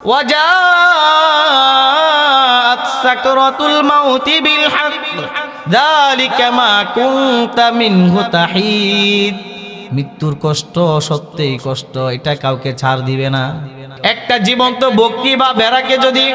وجاءت سكرة الموت بالحق ذلك ما كنت منه تحيد মৃত্যুর কষ্ট সত্যিই কষ্ট এটা কাউকে ছাড় দিবে না একটা জীবন্ত বক্তি বা বেড়াকে যদি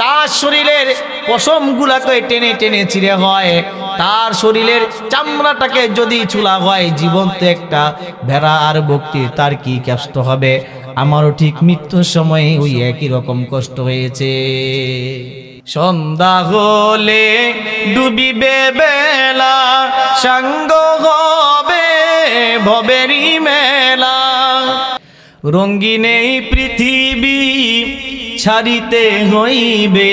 তার শরীরের পশম গুলাকে টেনে টেনে ছিঁড়ে হয় তার শরীরের চামড়াটাকে যদি চুলা হয়, জীবন্ত একটা ভেড়া আর বক্তি তার কি কষ্ট হবে? আমারও ঠিক মৃত্যুর সময় ওই একই রকম কষ্ট হয়েছে। সন্ধ্যা হলে ডুবিবে বেলা, সাঙ্গ হবে ভবেরি মেলা। রঙ্গিন এই পৃথিবী ছাড়িতে হইবে।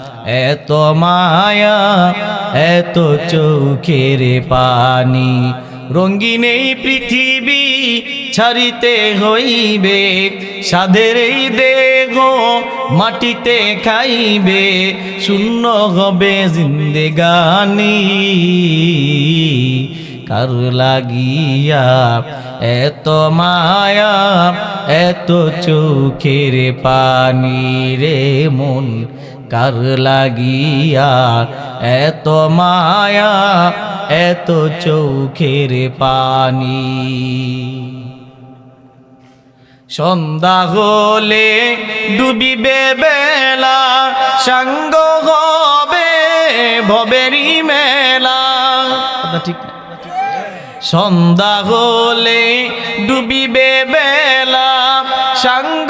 এত মায়া, এত চোখের পানি। রঙ্গিন এই পৃথিবী ছাড়িতে হইবে সাদের এই দেহ মাটিতে খাইবে, শূন্য হবে জিন্দেগানি। কার লাগিয়া এত মায়া, এত চোখের পানি রে মন কার লাগিয়া? এত মায়া এত চৌখের পানি। সন্ধ্যা হলে ডুবিবে বেলা সাঙ্গ হবে ভবেরি মেলা। ঠিক সন্ধ্যা হলে ডুবিবে বেলা সাঙ্গ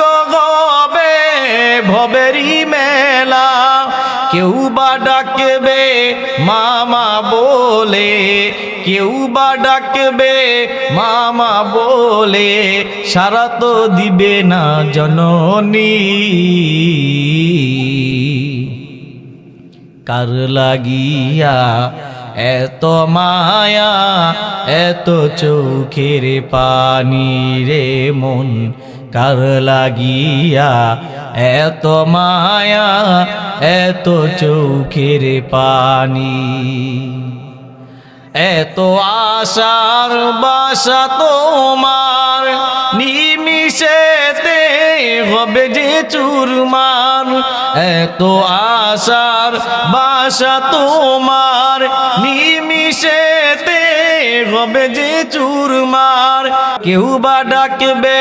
কেউ বা ডাকবে, মামা বলে। কেউ বা ডাকবে, মামা বলে। সারা তো দিবে না জননী। কার লাগিয়া এত মায়া, এত চোখের পানি রে মন। কার লাগিয়া? এত মায়া, এত চোখের পানি। এত আশার বাসা তোমার নিমিশেতে হবে যে চুরমার। এত আশার বাসা তোমার নিমিশেতে হবে যে চুরমার কেউ বা ডাকবে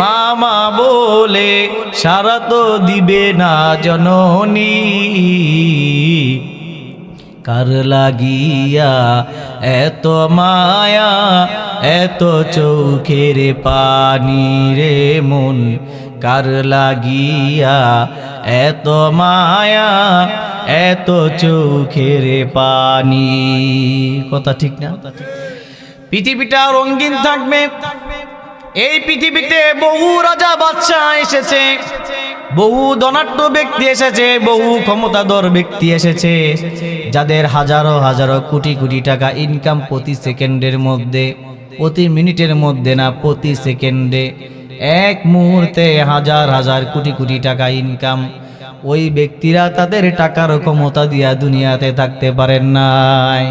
মামা বলে সারা তো দিবে না জননী। কার লাগিয়া? এত মায়া, এত চোখের পানি রে মন। কার লাগিয়া? এত মায়া, এত চোখের পানি। কথা ঠিক না? পৃথিবীটা রঙিন থাকবে। এই পৃথিবীতে বহু রাজা বাদশা এসেছে। বহু ধনাঢ্য ব্যক্তি এসেছে, বহু ক্ষমতাধর ব্যক্তি এসেছে, যাদের হাজারো হাজারো কোটি কোটি টাকা ইনকাম প্রতি সেকেন্ডের মধ্যে, প্রতি মিনিটের মধ্যে না, প্রতি সেকেন্ডে। এক মুহূর্তে হাজার হাজার কোটি কোটি টাকা ইনকাম ওই ব্যক্তিরা তাদের টাকার ক্ষমতা দিয়া দুনিয়াতে থাকতে পারেন নাই।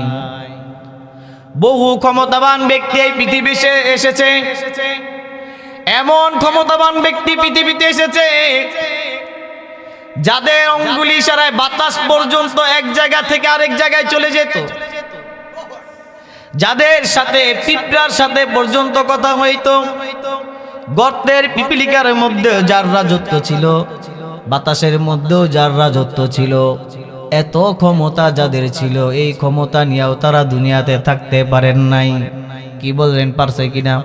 বহু ক্ষমতাবান ব্যক্তি এই পৃথিবীতে এসেছে। এমন ক্ষমতাবান ব্যক্তি পৃথিবীতে এসেছে যাদের অঙ্গুলি ইশারায় বাতাস পর্যন্ত এক জায়গা থেকে আরেক জায়গায় চলে যেত। যাদের সাথে পিঁপড়ার সাথে পর্যন্ত কথা হইতো, গর্তের পিপিলিকার মধ্যে যার রাজত্ব ছিল, বাতাসের মধ্যেও যার রাজত্ব ছিল, এত ক্ষমতা যাদের ছিল, এই ক্ষমতা নিয়েও তারা দুনিয়াতে থাকতে পারেন নাই। কি বললেন পারছে কিনা?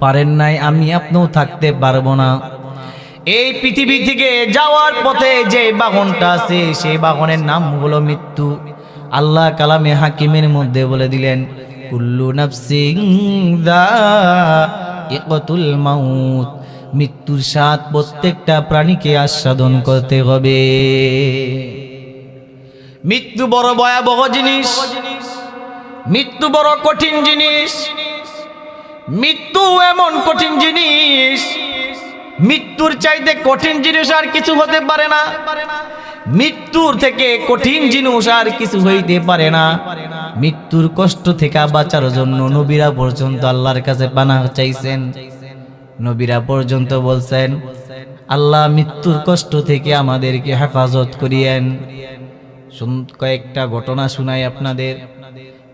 পারেন নাই, আমি আপনিও থাকতে পারব না। এই পৃথিবী থেকে যাওয়ার পথে যে বাহনটা আছে সেই বাহনের নাম হলো মৃত্যু। আল্লাহ কালামে হাকিমের মধ্যে বলে দিলেন, কুল্লু নাফসিং মাউত। মৃত্যুর স্বাদ প্রত্যেকটা প্রাণীকে আস্বাদন করতে হবে। মৃত্যু বড় ভয়াবহ জিনিস, মৃত্যু বড় কঠিন জিনিস, মৃত্যু এমন কঠিন জিনিস মৃত্যুর চাইতে কঠিন জিনিস আর কিছু হতে পারে না। মৃত্যুর থেকে কঠিন জিনিস আর কিছু হইতে পারে না। মৃত্যুর কষ্ট থেকে বাঁচার জন্য নবীরা পর্যন্ত আল্লাহর কাছে পানা চাইছেন। নবীরা পর্যন্ত বলছেন, আল্লাহ মৃত্যুর কষ্ট থেকে আমাদেরকে হেফাজত করিয়েন। কয়েকটা ঘটনা শুনাই আপনাদের।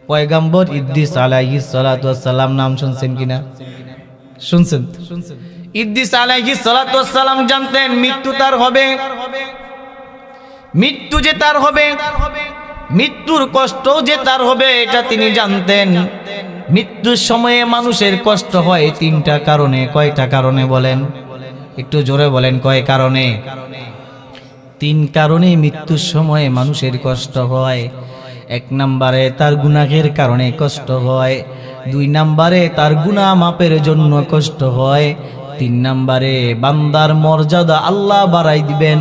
পয়গাম্বর ইদ্দিস আলাইহি সালাতু সালাম নাম শুনছেন কিনা? শুনছেন শুনছেন ইদ্দিস আলাইহি সালাম জানতেন মৃত্যু তার হবে। মৃত্যু যে তার হবে, মৃত্যুর কষ্ট যে তার হবে, এটা তিনি জানতেন। মৃত্যুর সময়ে মানুষের কষ্ট হয় তিনটা কারণে, কয়টা কারণে বলেন? একটু জোরে বলেন, কয় কারণে? তিন কারণে মৃত্যুর সময়ে মানুষের কষ্ট হয়। এক নম্বরে তার গুনাহের কারণে কষ্ট হয়। দুই নম্বরে তার গুনাহ মাপের জন্য কষ্ট হয়। তিন নাম্বারে, বান্দার মর্যাদা আল্লাহ বাড়াই দিবেন।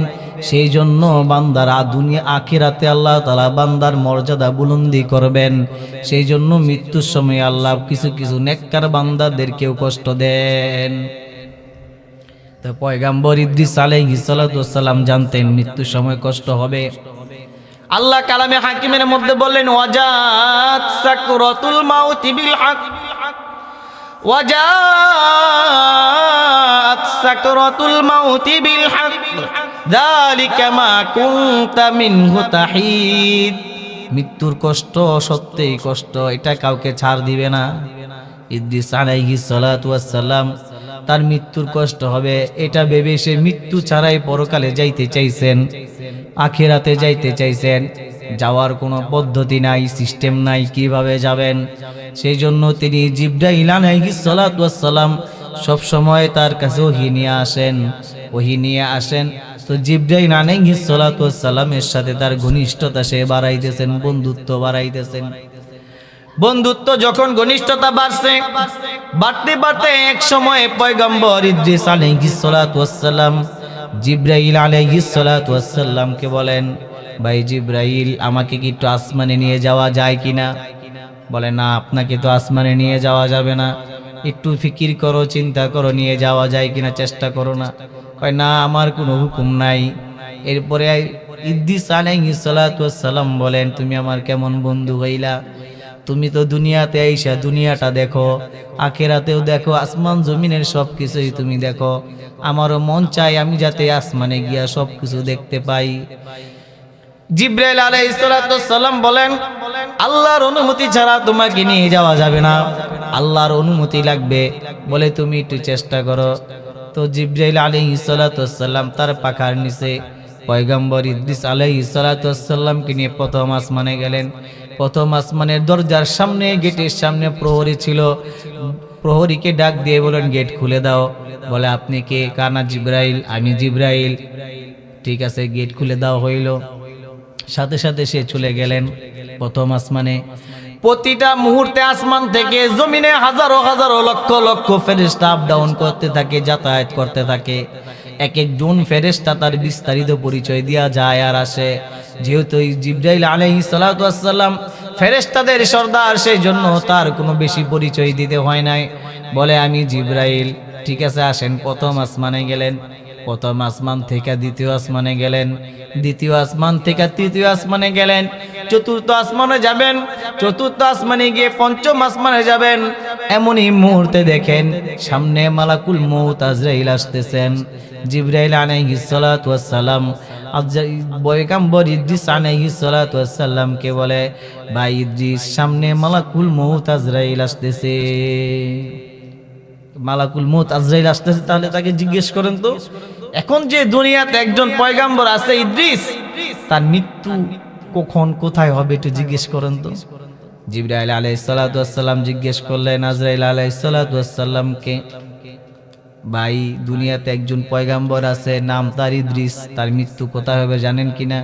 সেই জন্য বান্দার দুনিয়া, আখিরাতে আল্লাহ তালা বান্দার মর্যাদা বুলন্দি করবেন। সেই জন্য মৃত্যুর সময় আল্লাহ কিছু কিছু নেককার বান্দাদেরকেও কষ্ট দেন। তো পয়গাম্বর ইদ্রিস আলাইহিস সালাম জানতেন, মৃত্যুর সময় কষ্ট হবে। আল্লাহ কালামে হাকিমের মধ্যে বললেন, ওয়াজাত সাকরাতুল মাউতি বিল হক। মৃত্যুর কষ্ট সত্যিই কষ্ট, এটা কাউকে ছাড় দিবে না। ইদ্রিস তার মৃত্যুর কষ্ট হবে, এটা ভেবে সে মৃত্যু ছাড়াই পরকালে যাইতে চাইছেন, আখেরাতে যাইতে চাইছেন। যাওয়ার কোনো পদ্ধতি নাই সিস্টেম নাই, কীভাবে যাবেন? সেই জন্য তিনি জিব্রাইল ইলান সালাম সব সময় তার কাছে ওহি নিয়ে আসেন, ওহি নিয়ে আসেন। তো জিব্রাইল আলাইহিস সালাতু ওয়াস সালামের সাথে তার ঘনিষ্ঠতা সে বাড়াইতেছেন, বন্ধুত্ব বাড়াইতেছেন। বন্ধুত্ব যখন ঘনিষ্ঠতা বাড়ছে, বাড়তে বাড়তে এক সময় পয়গম্বর ইদ্রিস ওয়াসসালাম জিব্রাইল ওয়াসসালামকে বলেন ভাই জিব্রাইল, আমাকে কি একটু আসমানে নিয়ে যাওয়া যায় কিনা? বলে, না, আপনাকে তো আসমানে নিয়ে যাওয়া যাবে না। একটু ফিকির করো, চিন্তা করো, নিয়ে যাওয়া যায় কিনা, চেষ্টা করো না। কয়, না, আমার কোনো হুকুম নাই। এরপরে ইদ্দিস ওয়াসসালাম বলেন, তুমি আমার কেমন বন্ধু হইলা? তুমি তো দুনিয়াতে আইসা দুনিয়াটা দেখো, আখেরাতেও দেখো, আসমান জমিনের সব কিছুই তুমি দেখো। আমারও মন চাই আমি যাতে আসমানে গিয়া সব কিছু দেখতে পাই। জিব্রাইল আলাইহিসসালাম বলেন, আল্লাহর অনুমতি ছাড়া তোমাকে নিয়ে যাওয়া যাবে না। আল্লাহর অনুমতি লাগবে বলে তুমি একটু চেষ্টা করো। তো জিব্রাইল আলাইহিসসালাম তার পাখার নিচে পয়গম্বর ইদ্রিস আলাইহিসসালামকে নিয়ে প্রথম আসমানে গেলেন। প্রথম আসমানের দরজার সামনে, গেটের সামনে প্রহরী ছিল। প্রহরীকে ডাক দিয়ে বলেন গেট খুলে দাও। বলে, আপনি কে? কানা জিব্রাইল? আমি জিব্রাইল। ঠিক আছে, গেট খুলে দেওয়া হইল। সাথে সাথে সে চলে গেলেন প্রথম আসমানে। প্রতিটা মুহূর্তে আসমান থেকে জমিনে হাজারো হাজারো লক্ষ লক্ষ ফেরেস্তা আপ ডাউন করতে থাকে, যাতায়াত করতে থাকে। এক একজন ফেরেস্তা তার বিস্তারিত পরিচয় দেওয়া যায় আর আসে। যেহেতু এই জিব্রাইল আলাইহি সালাম ফেরেস্তাদের সর্দার সেই জন্য তার কোনো বেশি পরিচয় দিতে হয় নাই। বলে, আমি জিব্রাইল, ঠিক আছে, আসেন, প্রথম আসমানে গেলেন। প্রথম আসমান থেকে দ্বিতীয় আসমানে গেলেন। দ্বিতীয় আসমান থেকে তৃতীয় আসমানে গেলেন। চতুর্থ আসমানে যাবেন। চতুর্থ আসমানে গিয়ে পঞ্চম আসমানে যাবেন। এমনই মুহূর্তে দেখেন সামনে মালাকুল মৌত আজরাইল আসতেছেন। জিব্রাইল আলাইহিস সালাতু ওয়াস সালাম বয়কাম্বর ইদ্রিস আলাইহিস সালাতু ওয়াস সালামকে বলে সামনে মালাকুল মৌত আজরাইল আসতেছে। মালাকুল মৌত আজরাইল আসতেছে, তাহলে তাকে জিজ্ঞেস করেন তো, এখন যে দুনিয়াতে একজন পয়গাম্বর আছে ইদ্রিস, তার মৃত্যু কখন, কোথায় হবে একটু জিজ্ঞেস করেন তো। জিব্রাইল আলাইসাল্লাম জিজ্ঞেস করলেন, আজরাইল আলাইসাল্লামকে ভাই, দুনিয়াতে একজন পয়গাম্বর আছে, নাম তার ইদ্রিস, তার মৃত্যু কোথায় হবে জানেন কিনা?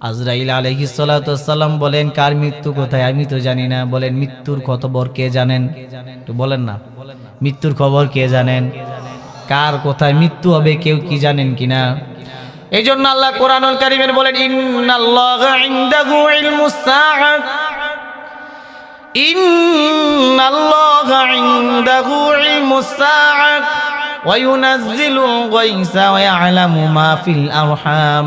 আজরাইল আলহি সাল্লাম বলেন কার মৃত্যু কোথায় আমি তো জানি না বলেন মৃত্যুর খবর কে জানেন একটু বলেন না মৃত্যুর খবর কে জানেন কার কোথায় মৃত্যু হবে কেউ কি জানেন কিনা এই জন্য আল্লাহ কোরআনুল কারিমের বলেন ইন্নাল্লাহ ইনদাহু ইলমুস সাআত ইন্নাল্লাহ ইনদাহু ইলমুস সাআত وينزل الغيث ويعلم ما في الأرحام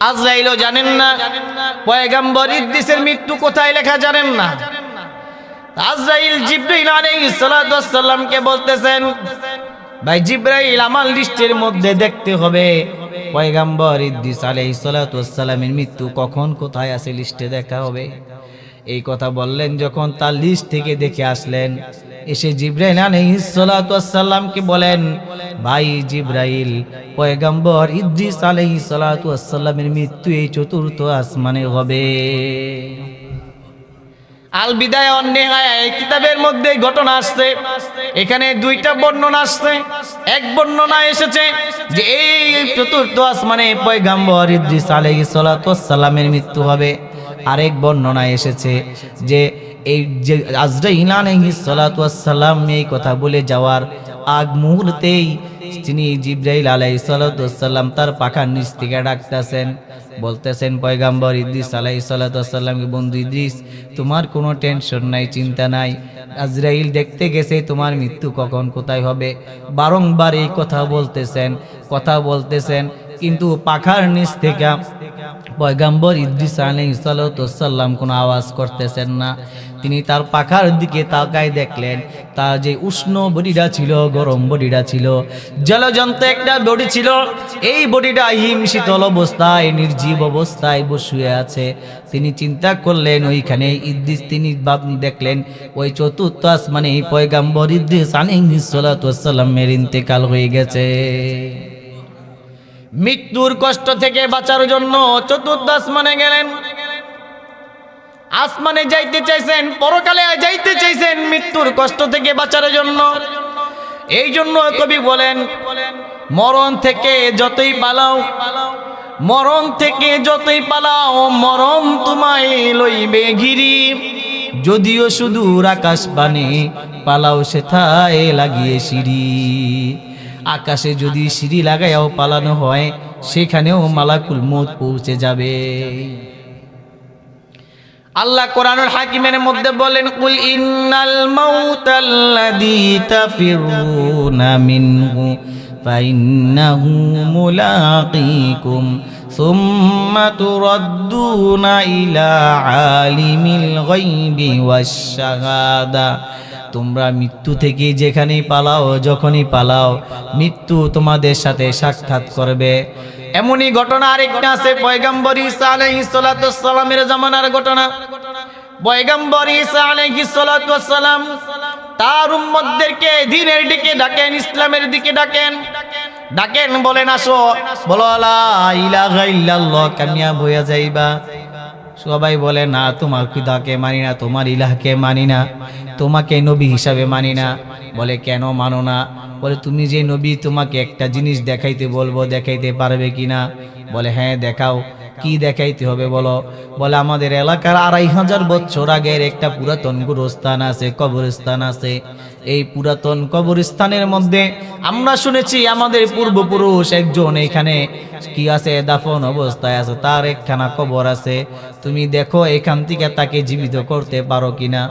আজরাইলও জানেন না। পয়গাম্বর ইদ্দিসের মৃত্যু কোথায় লেখা জানেন না। আজরাইল জিব্রাইল আলাইহিস সালাতু ওয়াসসালামকে বলতেছেন, ভাই জিব্রাইল, আমার লিস্টের মধ্যে দেখতে হবে পয়গাম্বর ইদ্দিস আলাইহিস সালাতু ওয়াসসালামের মৃত্যু কখন কোথায় আছে লিস্টে দেখা হবে? এই কথা বললেন, যখন তার লিস্ট থেকে দেখে আসলেন, এসে জিব্রাইল আলাইহিস বলেন, ভাই জিব্রাইল, পয়গাম্বর ইদ্রিস আলাইহিস সালাতু মৃত্যু এই চতুর্থ আসমানে হবে। আল বিদায় কিতাবের মধ্যে ঘটনা আসছে। এখানে দুইটা বর্ণনা আসছে। এক বর্ণনা এসেছে যে এই চতুর্থ ইদ্রিস মৃত্যু হবে। আরেক বর্ণনা এসেছে যে এই যে আজরাইল ওয়াসসালাম এই কথা বলে যাওয়ার আগ মুহূর্তেই তিনি জিব্রাইল আলাইহিস সালাতু তার পাখার নিচ থেকে ডাকতেছেন, বলতেছেন, পয়গাম্বর ইদ্রিস আলাইহিস সালাতু বন্ধু ইদ্রিস, তোমার কোনো টেনশন নাই, চিন্তা নাই। আজরাইল দেখতে গেছে, তোমার মৃত্যু কখন, কোথায় হবে? বারংবার এই কথা বলতেছেন কথা বলতেছেন কিন্তু পাখার নিচ থেকে পয়গাম্বর ইদ্রিস আলাইসাল্লাম কোনো আওয়াজ করতেছেন না। তিনি তার পাখার দিকে তাকায় দেখলেন, তার যে উষ্ণ বডিটা ছিল, গরম বডিটা ছিল, জলজন্ত একটা বডি ছিল, এই বডিটা হিম শীতল অবস্থায়, নির্জীব অবস্থায় বসুয়ে আছে। তিনি চিন্তা করলেন, ওইখানে ইদ্রিস তিনি দেখলেন, ওই চতুর্থ আসমানে পয়গাম্বর ইদ্রিস আলাইসাল্লামের ইন্তেকাল হয়ে গেছে। মৃত্যুর কষ্ট থেকে বাঁচার জন্য চতুর্থ আসমানে গেলেন। আসমানে যাইতে চাইছেন, পরকালে যাইতে চাইছেন মৃত্যুর কষ্ট থেকে বাঁচার জন্য। এই জন্য কবি বলেন, মরণ থেকে যতই পালাও, মরণ থেকে যতই পালাও, মরণ তোমায় লইবে ঘিরি। যদিও শুধু আকাশ পানে পালাও সেথায় লাগিয়ে সিঁড়ি। আকাশে যদি সিঁড়ি লাগাইয়াও পালানো হয়, সেখানেও মালাকুল মত পৌঁছে যাবে। আল্লাহ কোরআনুল হাকিমের মধ্যে বলেন, কুল ইন্নাল মাউতাল্লাযী তাফিরুনা মিনহু, ফাইন্নাহু মুলাকীকুম, সুম্মা তুরাদ্দুনা ইলা আলিমিল গায়বি ওয়াশ শাহাদা। তোমরা মৃত্যু থেকে যেখানেই পালাও, যখনই পালাও, মৃত্যু তোমাদের সাথে সাক্ষাৎ করবে। এমনই ঘটনা আরেকটা আছে, পয়গাম্বর ঈসা আলাইহিস সালাতু সালামের জামানার ঘটনা। পয়গাম্বর ঈসা আলাইহিস সালাতু সালাম তার উম্মতদেরকে দিনের দিকে ডাকেন, ইসলামের দিকে ডাকেন। ডাকেন, বলেন, আসো। বলো, লা ইলাহা ইল্লাল্লাহ কামিয়াব হইয়া যাইবা। সবাই বলে, না, তোমার খুদাকে মানি না, তোমার ইলাহকে মানি না, তোমাকে নবী হিসাবে মানি না। বলে, কেন মানো না? বলে, তুমি যে নবী, তোমাকে একটা জিনিস দেখাইতে বলব, দেখাইতে পারবে কি না? বলে হ্যাঁ দেখাও। কি দেখাইতে হবে বলো? বলে, আমাদের এলাকার আড়াই হাজার বছর আগের একটা পুরাতন গুরুস্থান আছে, কবরস্থান আছে। এই পুরাতন কবরস্থানের মধ্যে আমরা শুনেছি আমাদের পূর্বপুরুষ একজন এখানে কি আছে, দাফন অবস্থায় আছে, তার একখানা কবর আছে। তুমি দেখো এখান থেকে তাকে জীবিত করতে পারো কিনা।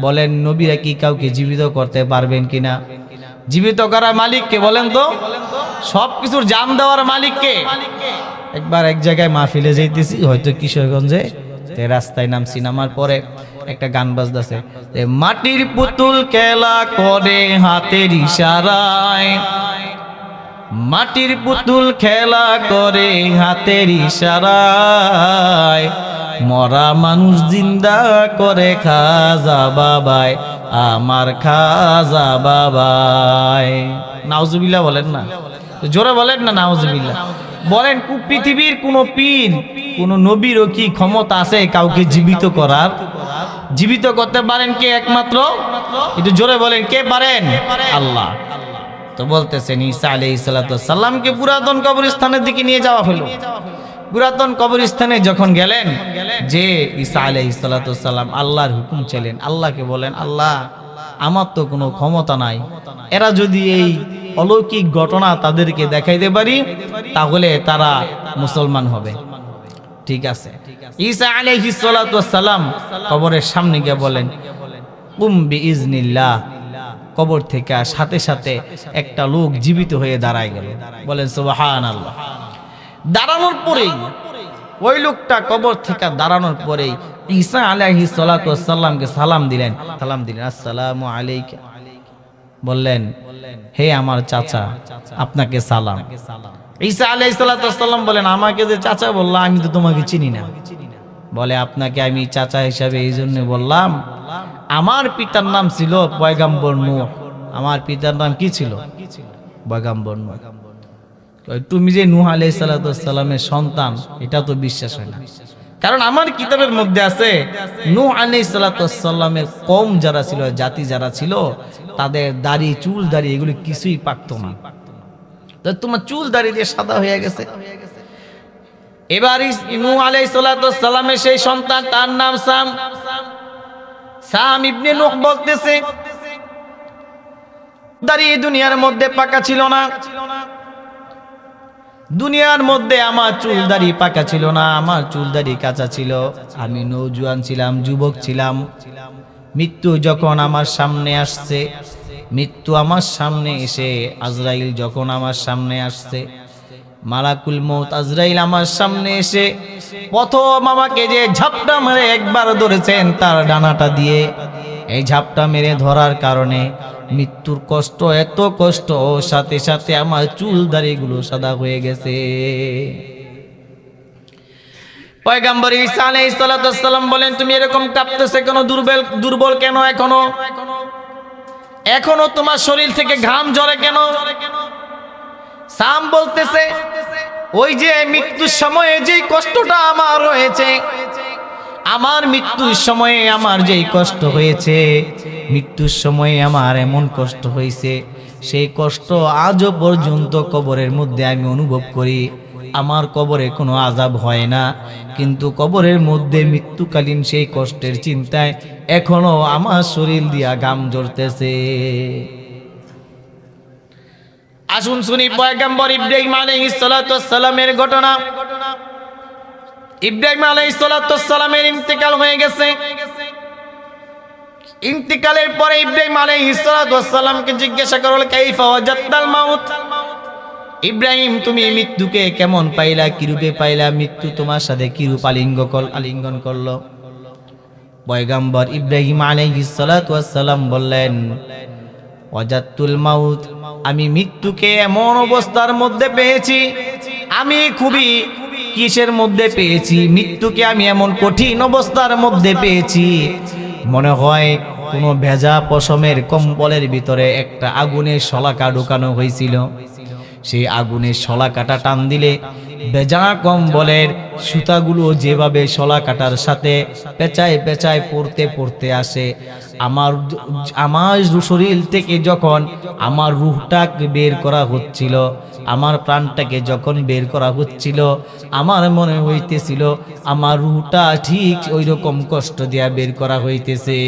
বলেন, নবীরা কি কাউকে জীবিত করতে পারবেন কিনা? জীবিত করার মালিককে বলেন তো। সব কিছুর জান দেওয়ার মালিককে। একবার এক জায়গায় মাহফিলে যাইতেছি, হয়তো কিশোরগঞ্জে। রাস্তায় নামছি, নামার পরে একটা গান বাজতেছে। মাটির পুতুল খেলা করে হাতের ইশারায়। মাটির পুতুল খেলা করে হাতের ইশারায়। মরা মানুষ জিন্দা করে খাজা বাবাই আমার খাজা বাবাই নাউজুবিল্লাহ বলেন না। জোরে বলেন না, নাউজুবিল্লাহ। বলেন পৃথিবীর কোন পীর, কোন নবীরও কি ক্ষমতা আছে কাউকে জীবিত করার? জীবিত করতে পারেন কে একমাত্র? একটু জোরে বলেন, কে পারেন? আল্লাহ। তো বলতেছেন, ঈসা আলাইহিস সালামকে পুরাতন কবরস্থানের দিকে নিয়ে যাওয়া হলো। পুরাতন কবরস্থানে যখন গেলেন, যে ঈসা আলাইহিস সালাম আল্লাহর হুকুম চাইলেন, আল্লাহকে বলেন, আল্লাহ, আমার তো কোনো ক্ষমতা নাই। এরা যদি এই অলৌকিক ঘটনা তাদেরকে দেখাইতে পারি, তাহলে তারা মুসলমান হবে। ঠিক আছে। ঈসা আলাইহিস কবরের সামনে গিয়ে বলেন, কুম বিইজনিল্লাহ। কবর থেকে সাথে সাথে একটা লোক জীবিত হয়ে দাঁড়ায় গেল। বলেন, সুবহানাল্লাহ। দাঁড়ানোর পরেই, ওই লোকটা কবর থেকে দাঁড়ানোর পরেই ঈসা আলাইহি সালাম দিলেন। সালাম দিলেন, আসসালামু আলাইকা। বললেন, হে আমার চাচা, আপনাকে সালাম। ঈসা আলাইহিস সালাম বলেন, আমাকে যে চাচা বললা, আমি তো তোমাকে চিনি না। বলে, আপনাকে আমি চাচা হিসাবে এই জন্য বললাম, আমার পিতার নাম ছিল পয়গাম্বর নূহ। আমার পিতার নাম কি ছিল? পয়গাম্বর নূহ। তুমি যে নূহ আলাইহিস সালামের সন্তান, এটা তো বিশ্বাস হয় না। কারণ আমার কিতাবের মধ্যে আছে, নূহ আলাইহিস সালামের কম যারা ছিল, জাতি যারা ছিল, তাদের দাড়ি, চুল দাড়ি এগুলি কিছুই পাকতো না। তোমার চুল দাড়ি দিয়ে সাদা হয়ে গেছে। এবার নূহ আলাইহিস সালামের সেই সন্তান, তার নাম সাম। সাম ইবনে নূহ বলতেছে, দাড়ি দুনিয়ার মধ্যে পাকা ছিল না। দুনিয়ার মধ্যে আমার চুল দাড়ি পাকা ছিল না, আমার চুল দাড়ি কাঁচা ছিল। আমি নৌজুয়ান ছিলাম, যুবক ছিলাম। মৃত্যু যখন আমার সামনে আসছে, মৃত্যু আমার সামনে এসে আজরাইল যখন আমার সামনে আসছে, মালাকুল মৌত আজরাইল আমার সামনে এসে প্রথম আমাকে যে ঝাপটা মেরে একবার ধরেছেন, তার ডানাটা দিয়ে। এই ঝাপটা মেরে ধরার কারণে মৃত্যুর কষ্ট, এত কষ্ট, সাথে সাথে আমার চুল দাড়িগুলো সাদা হয়ে গেছে। পয়গাম্বর ঈসা বলেন, তুমি এরকম কাঁপতেছে কেন? দুর্বল দুর্বল কেন এখনও? এখনও তোমার শরীর থেকে ঘাম ঝরে কেন? সাম বলতেছে, ওই যে মৃত্যুর সময়ে যে কষ্টটা আমার হয়েছে আমার মৃত্যুর সময়ে আমার যেই কষ্ট হয়েছে, মৃত্যুর সময়ে আমার এমন কষ্ট হয়েছে, সেই কষ্ট আজও পর্যন্ত কবরের মধ্যে আমি অনুভব করি। আমার কবরে কোনো আজাব হয় না, কিন্তু কবরের মধ্যে মৃত্যুকালীন সেই কষ্টের চিন্তায় এখনও আমার শরীর দিয়া গাম জ্বরতেছে আসুন শুনি পয়গম্বর ইব্রাহিম আলাইহিস সালামের ঘটনা। ইব্রাহিম আলাইহিস সালাতু সালামের ইন্তেকাল হয়ে গেছে। ইন্তেকালের পরে ইব্রাহিম আলাইহিস সালাতু সালামকে জিজ্ঞাসা করল কাইফা মাউত? ইব্রাহিম, তুমি মৃত্যুকে কেমন পাইলা? কিরূপে পাইলা? মৃত্যু তোমার সাথে কিরূপ আলিঙ্গ আলিঙ্গন করল? পয়গাম্বর ইব্রাহিম আলাইহিস সালাতু সালাম বললেন ওয়াজাতুল মাউত, আমি মৃত্যুকে এমন অবস্থার মধ্যে পেয়েছি। আমি খুবই কিসের মধ্যে পেয়েছি? মৃত্যুকে আমি এমন কঠিন অবস্থার মধ্যে পেয়েছি। মনে হয় কোনো ভেজা পশমের কম্বলের ভিতরে একটা আগুনের শলাকা ঢুকানো হয়েছিল। সেই আগুনের শলাকাটা টান দিলে বেজা কম্বলের সুতাগুলো যেভাবে শলা কাটার সাথে পেঁচায় পেঁচায় পড়তে পড়তে আসে আমার আমার শরীর থেকে যখন আমার রুহটাকে বের করা হচ্ছিল, আমার প্রাণটাকে যখন বের করা হচ্ছিল, আমার মনে হইতেছিল, আমার রুহটা ঠিক ওই রকম কষ্ট দিয়া বের করা হইতেছে।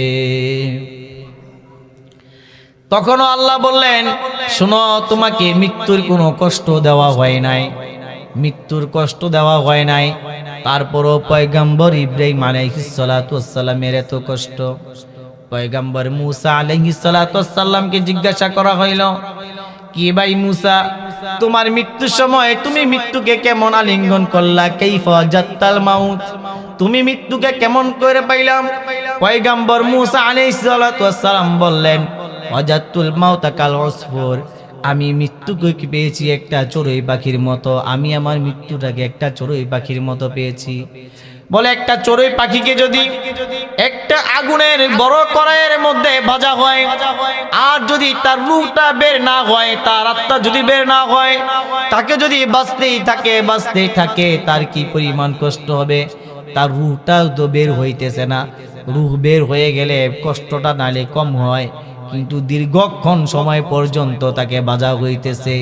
তখনও আল্লাহ বললেন, শোনো, তোমাকে মৃত্যুর কোনো কষ্ট দেওয়া হয় নাই। মৃত্যুর কষ্ট দেওয়া হয় নাই। তারপরও পয়গাম্বর ইব্রাহিম আলাইহিসসালামের এত কষ্ট। পয়গাম্বর মুসা আলাইহিসসালামকে জিজ্ঞাসা করা হইল, কি ভাই মুসা, তোমার মৃত্যুর সময় তুমি মৃত্যুকে কেমন আলিঙ্গন করলা? কাইফা জাত্তাল মাউত? তুমি মৃত্যুকে কেমন করে পাইলাম? পয়গাম্বর মুসা আলাইহিসসালাম বললেন অজাতুল মাউতা কাল অসফর আমি মৃত্যুকে পেয়েছি একটা চড়ুই পাখির মতো, আমি আমার মৃত্যুটাকে একটা চড়ুই পাখির মতো পেয়েছি। বলে একটা চড়ুই পাখিকে যদি একটা আগুনের বড় কড়াইয়ের মধ্যে ভাজা হয়, আর যদি তার রুহটা বের না হয়, তার আত্মা যদি বের না হয়, তাকে যদি বাঁচতেই থাকে বাঁচতেই থাকে, তার কি পরিমাণ কষ্ট হবে? তার রুহটাও তো বের হইতেছে না। রুহ বের হয়ে গেলে কষ্টটা নালে কম হয়। কিন্তু দীর্ঘক্ষণ সময় পর্যন্ত তাকে বাজা হইতেছে,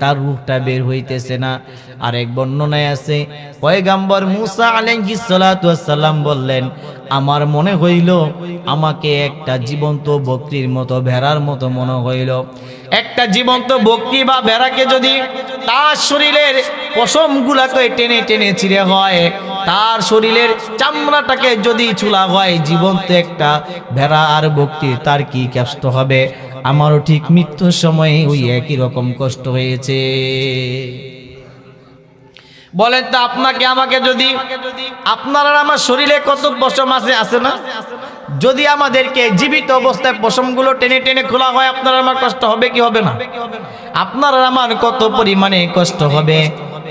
তার রূপটা বের হইতেছে না। আর এক বর্ণনায় আছে, পয়গাম্বর মুসা সালাম বললেন, আমার মনে হইল আমাকে একটা জীবন্ত বকরির মতো, ভেড়ার মতো মনে হইল। একটা জীবন্ত বকরি বা ভেড়াকে যদি তার শরীরের পশমগুলাকে টেনে টেনে ছিঁড়ে হয়। তার শরীরের চামড়াটাকে যদি চুলা হয়, জীবন্ত একটা ভেড়া আর বকরি তার কি কষ্ট হবে? আমারও ঠিক মৃত্যুর সময়ে ওই একই রকম কষ্ট হয়েছে। বলেন তো, আপনাকে আমাকে যদি আপনার আমার শরীরে কত পশম আছে আছে না? যদি আমাদেরকে জীবিত অবস্থায় পশমগুলো টেনে টেনে খোলা হয়, আপনার আমার কষ্ট হবে কি হবে না? আপনার আমার কত পরিমাণে কষ্ট হবে?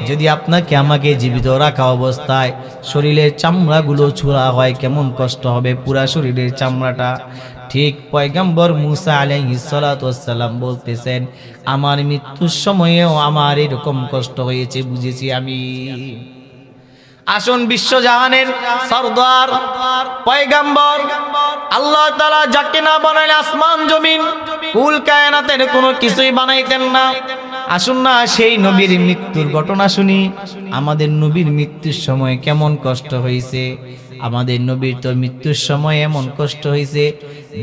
যদি আপনাকে আমাকে জীবিত রাখা অবস্থায় শরীরের চামড়াগুলো ছুড়া হয়, কেমন কষ্ট হবে? পুরা শরীরের চামড়াটা। ঠিক পয়গাম্বর মুসা আলাইসালাম বলতেছেন, আমার মৃত্যুর সময়েও আমার এরকম কষ্ট হয়েছে, বুঝেছি আমি। আসুন বিশ্বজাহানের সর্দার, পয়গাম্বর, আল্লাহ তালা যাকে না বানাইলে আসমান জমিন, কুল কায়নাতের কোনো কিছুই বানাইতেন না। আসুন না সেই নবীর মৃত্যুর ঘটনা শুনি। আমাদের নবীর মৃত্যুর সময় কেমন কষ্ট হয়েছে? আমাদের নবীর তো মৃত্যুর সময় এমন কষ্ট হয়েছে।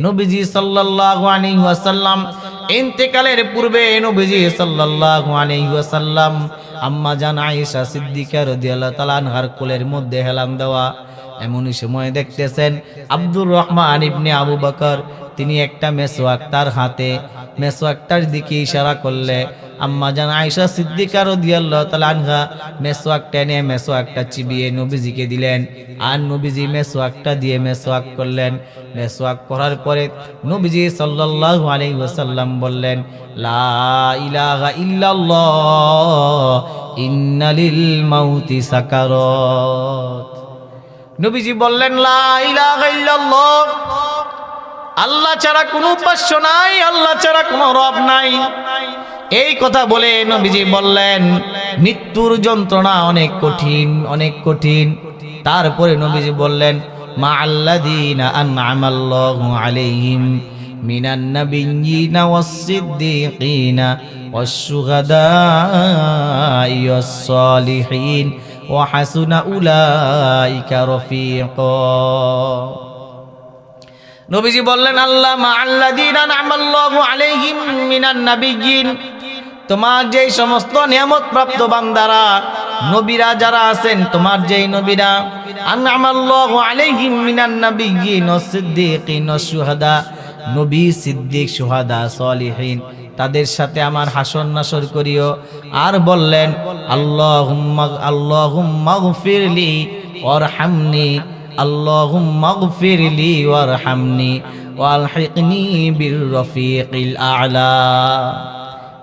নবীজি সাল্লাল্লাহু আলাইহি ওয়াসাল্লাম ইন্তেকালের পূর্বে নবীজি সাল্লাল্লাহু আলাইহি ওয়াসাল্লাম আম্মা জান আয়েশা সিদ্দিকা রাদিয়াল্লাহু তাআলা আনহার কোলের মধ্যে হেলান দেওয়া। এমনই সময় দেখতেছেন আব্দুর রহমান ইবনে আবু বকর। তিনি একটা মেসোয়াক তার হাতে মেসোয়াকটার দিকে ইশারা করলে আম্মা জান আয়েশা সিদ্দিকা রাদিয়াল্লাহু তাআলা আনহা মেসোয়াক টেনে মেসোয়াকটা চিবিয়ে নবীজিকে দিলেন আর নবীজি মেসোয়াকটা দিয়ে মেসোয়াক করলেন। মেসোয়াক করার পরে নবীজি সাল্লাল্লাহু আলাইহি ওয়াসাল্লাম বললেন, লা ইলাহা ইল্লাল্লাহ, ইন্নালিল মাউতি সাকারাত। নবীজি বললেন, লা ইলাহা ইল্লাল্লাহ, আল্লাহ ছাড়া কোনো উপাস্য নাই, আল্লাহ ছাড়া কোনো রব নাই। এই কথা বলে নবীজি বললেন, মৃত্যুর যন্ত্রণা অনেক কঠিন অনেক কঠিন। তারপরে নবীজি বললেন মা আল্লাদিনা আনআমাল্লাহু আলাইহিম মিনান নাবিয়্যিনা ওয়াস-সিদ্দীকিনা ওয়াশ-শুহাদা'i ওয়াস-সালিহিন ওয়া হাসুনা উলাইকা রফিকা। নবীজি বললেন, আল্লাহ মা আল্লাদিনা নামাল্লাহু আলাইহিম মিনান নাবিয়্যিন তোমার যেই সমস্ত নিয়ামত প্রাপ্ত বান্দারা, নবীরা যারা আছেন, তোমার যেই নবীরা, আনআমাল্লাহু আলাইহিম মিনান নাবিয়্যিন ওয়াস-সিদ্দীকিন ওয়াশ-শুহাদা নবী সিদ্দিক সুহাদা সলিহীন, তাদের সাথে আমার হাসন নাসর করিও। আর বললেন, আল্লাহুম্মা আল্লাহুম্মা গফিরলি ওয়ারহামনি, আল্লাহুম্মা গফিরলি ওয়ারহামনি, ওয়ালহিকনি বির রফিকিল আ'লা।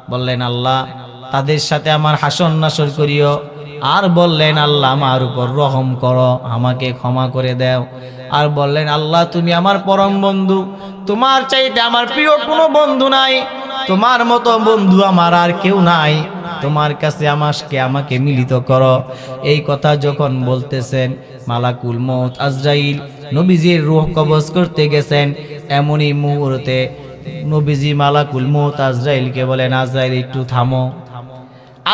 বললেন, আল্লাহ, তাদের সাথে আমার হাসন নাসর করিও। আর বললেন, আল্লাহ, আমার উপর রহম করো, আমাকে ক্ষমা করে দাও। আর বললেন, আল্লাহ, তুমি আমার পরম বন্ধু। তোমার চাইতে আমার প্রিয় কোনো বন্ধু নাই। তোমার মতো বন্ধু আমার আর কেউ নাই। তোমার কাছে আমাকে আমাকে মিলিত করো। এই কথা যখন বলতেছেন, মালাকুল মৌত আজরাইল নবীজির রুহ কবজ করতে গেছেন, এমনই মুহূর্তে নবীজি মালাকুল মৌত আজরাইলকে বলেন, আজরাইল, একটু থামো।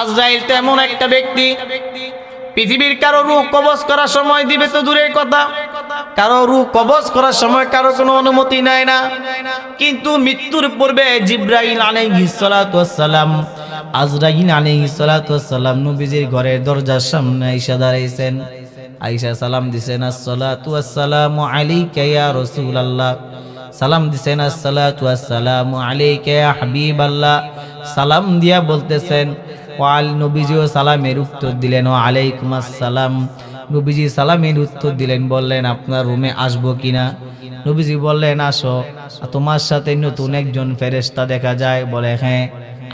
আজরাইল তো এমন একটা ব্যক্তি। পৃথিবীর কারও রূহ কবজ করার সময় দিবে তো দূরের কথা। কারও রূহ কবজ করার সময় কারও কোনো অনুমতি নেয় না। কিন্তু মৃত্যুর পূর্বে জিব্রাইল আলাইহিস সালাতু ওয়াসসালাম আজরাইল আলাইহিস সালাতু ওয়াসসালাম নবীজির ঘরের দরজার সামনে আয়েশা দাঁড়াইছেন। আয়েশা সালাম দিছেন, আসসালাতু ওয়াসসালামু আলাইকা ইয়া রাসূলুল্লাহ। সালাম দিছেন ওয়াসসালামু আলাইকা ইয়া হাবিবাল্লাহ। সালাম দিয়া বলতেছেন, ওয়াল নবীজিও সালামের উত্তর দিলেন ও আলাইকুম আসসালাম। নবীজি সালামের উত্তর দিলেন, বললেন, আপনার রুমে আসব কিনা নবীজি বললেন, আসো। তোমার সাথে নতুন একজন ফেরেস্তা দেখা যায়? বলে হ্যাঁ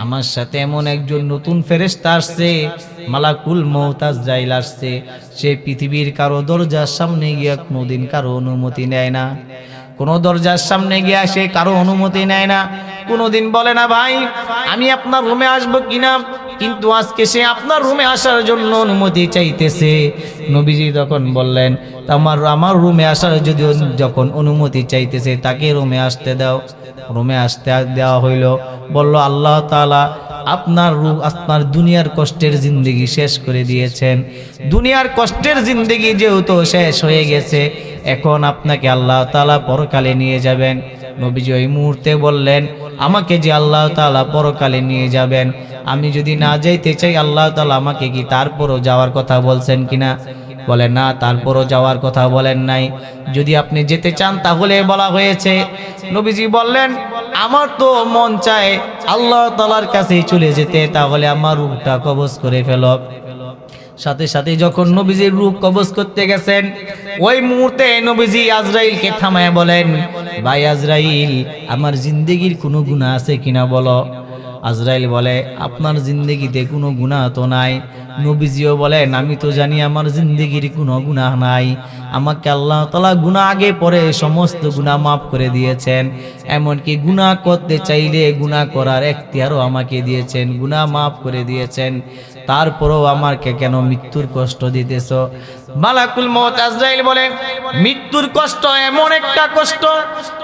আমার সাথে এমন একজন নতুন ফেরেস্তা আসছে, মালাকুল মৌতাজ জাইল আসছে। সে পৃথিবীর কারও দরজার সামনে গিয়া কোনোদিন কারও অনুমতি নেয় না। কোনো দরজার সামনে গিয়া সে কারও অনুমতি নেয় না। কোনোদিন বলে না, ভাই, আমি আপনার রুমে আসব কিনা? কিন্তু আজকে সে আপনার রুমে আসার জন্য অনুমতি চাইতেছে। নবীজি তখন বললেন আমার আমার রুমে আসার যদি যখন অনুমতি চাইতেছে, তাকে রুমে আসতে দাও। রুমে আসতে দেওয়া হইল। বলল, আল্লাহ তাআলা আপনার রূপ আপনার দুনিয়ার কষ্টের জিন্দগি শেষ করে দিয়েছেন। দুনিয়ার কষ্টের জিন্দগি যেহেতু শেষ হয়ে গেছে, এখন আপনাকে আল্লাহ তাআলা পরকালে নিয়ে যাবেন। নবীজি ওই মুহূর্তে বললেন, আমাকে যে আল্লাহ তাআলা পরকালে নিয়ে যাবেন, আমি যদি না যাইতে চাই, আল্লাহ তালা আমাকে কি তারপরও যাওয়ার কথা বলছেন কিনা? বলে, না, তারপরও যাওয়ার কথা বলেন নাই। যদি আপনি যেতে চান, তাহলে বলা হয়েছে। নবীজি বললেন, আমার তো মন চায় আল্লাহ তালার কাছেই চলে যেতে, তাহলে আমার রূপটা কবজ করে ফেল। সাথে সাথে যখন নবীজির রূপ কবজ করতে গেছেন, ওই মুহূর্তে নবীজি আজরাইলকে থামায় বলেন, ভাই আজরাইল, আমার জিন্দেগির কোনো গুণা আছে কিনা বলো? আজরাইল বলে, আপনার জিন্দগিতে কোনো গুনাহ তো নাই? নবীজিও বলেন আমি তো জানি আমার জিন্দগির কোনো গুনাহ নাই। আমাকে আল্লাহ তালা গুনাহ আগে পরে সমস্ত গুনাহ মাফ করে দিয়েছেন। এমনকি গুনাহ করতে চাইলে গুনাহ করার এখতিয়ারও আমাকে দিয়েছেন, গুনাহ মাফ করে দিয়েছেন। তারপরেও আমাকে কেন মৃত্যুর কষ্ট দিতেছ? মালাকুল মত আজরাইল বলে, মৃত্যুর কষ্ট এমন একটা কষ্ট,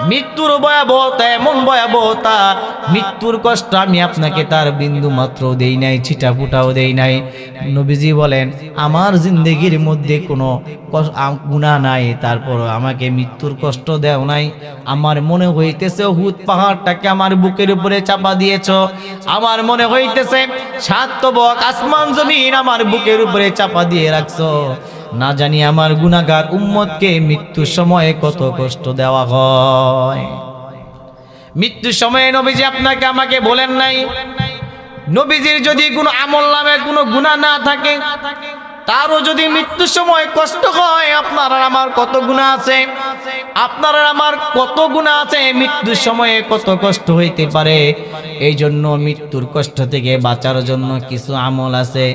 মৃত্যুর ভয়াবহতা এমন ভয়াবহতা, মৃত্যুর কষ্ট আমি আপনাকে তার বিন্দু মাত্র দেই নাই, ছিটা ফুটাও দেই নাই। নবীজি বলেন, আমার জিন্দগির মধ্যে কোনো আম- নাই তারপর আমাকে মৃত্যুর কষ্ট দেও নাই। আমার মনে হইতেছে হুদ পাহাড়টাকে আমার বুকের উপরে চাপা দিয়েছ। আমার মনে হইতেছে সাত তবক আসমান জমিন আমার বুকের উপরে চাপা দিয়ে রাখছো। না জানি আমার গুণাগার উম্মতকে মৃত্যুর সময়ে কত কষ্ট দেওয়া হয়। মৃত্যুর সময়ে নবীজি আপনাকে আমাকে বলেন নাই। নবীজির যদি কোনো আমল নামে কোনো গুণা না থাকে তারও যদি মৃত্যুর সময় কষ্ট হয়, আপনার আর আমার কত গুণা আছে? আপনার আর আমার কত গুণা আছে? মৃত্যুর সময়ে কত কষ্ট হইতে পারে? এই জন্য মৃত্যুর কষ্ট থেকে বাঁচার জন্য কিছু আমল আছে।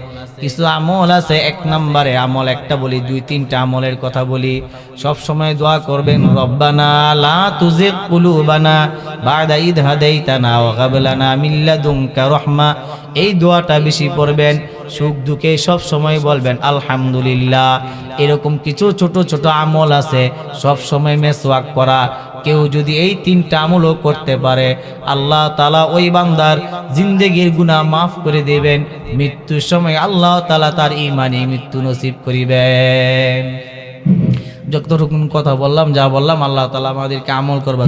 কিছু আমল আছে, এক নম্বরে আমল একটা বলি, দুই তিনটা আমলের কথা বলি। সব সময় দোয়া করবেন, রব্বানা লা তুজিগ কুলুবানা বাদা ইদ হাদাইতানা ওয়া হাব লানা মিন লাদুনকা রাহমা। এই দোয়াটা বেশি পড়বেন সুখ দুঃখে সব সময় বলবেন, আলহামদুলিল্লাহ। এরকম কিছু ছোট ছোট আমল আছে, সব সময় মেসওয়াক করা। কেউ যদি এই তিনটা আমলও করতে পারে, আল্লাহ তালা ওই বান্দার জিন্দেগির গুনাহ মাফ করে দেবেন। মৃত্যুর সময় আল্লাহ তালা তার ইমানি মৃত্যু নসিব করিবেন। যতটুকুন কথা বললাম, যা বললাম, আল্লাহ তালা আমাদেরকে আমল করবার।